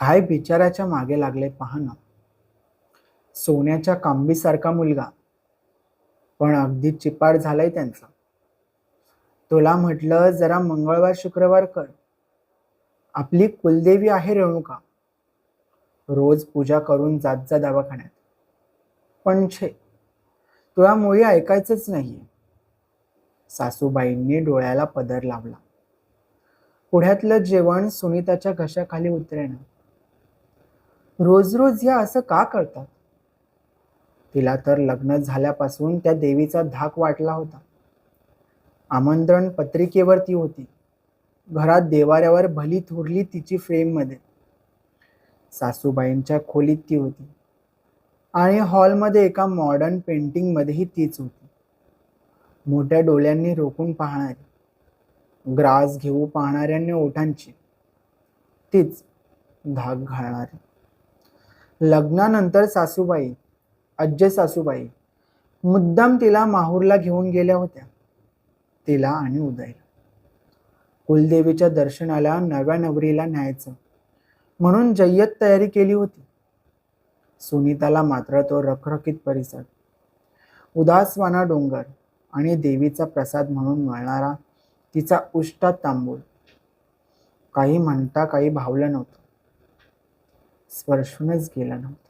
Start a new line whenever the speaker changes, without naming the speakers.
काय बिचाराच्या मागे लागले पाहणं? सोन्याच्या कांबीसारखा मुलगा. पण अगदी चिपाड झालाय त्यांचा. तुला म्हटलं जरा मंगळवार शुक्रवार कर. आपली कुलदेवी आहे रेणुका. रोज पूजा करून जात जा दवाखान्यात. पण छे तुला मुळी ऐकायचंच नाहीये. सासूबाईंनी डोळ्याला पदर लावला. पुढ्यातलं जेवण सुनीताच्या घशाखाली उतरेना. रोज रोज या असं का करतात? तिला तर लग्न झाल्यापासून त्या देवीचा धाक वाटला होता. आमंत्रण पत्रिकेवर ती होती. घरात देवाऱ्यावर भली थोरली तिची फ्रेममध्ये. सासूबाईंच्या खोलीत ती होती. आणि हॉलमध्ये एका मॉडर्न पेंटिंगमध्येही तीच होती. मोठ्या डोळ्यांनी रोखून पाहणारी. ग्रास घेऊ पाहणाऱ्यांनी ओठांची. तीच धाक घालणारी. लग्नानंतर सासूबाई अज्जे सासूबाई मुद्दाम तिला माहूरला घेऊन गेल्या होत्या. तिला आणि उदयला. कुलदेवीच्या दर्शनाला नव्या नवरीला न्यायचं म्हणून जय्यत तयारी केली होती. सुनीताला मात्र तो रखरखीत परिसर उदासवाना डोंगर आणि देवीचा प्रसाद म्हणून मिळणारा तिचा उष्टा तांबूल काही म्हणता काही भावलं नव्हतं. स्पर्शूनच गेलं नव्हतं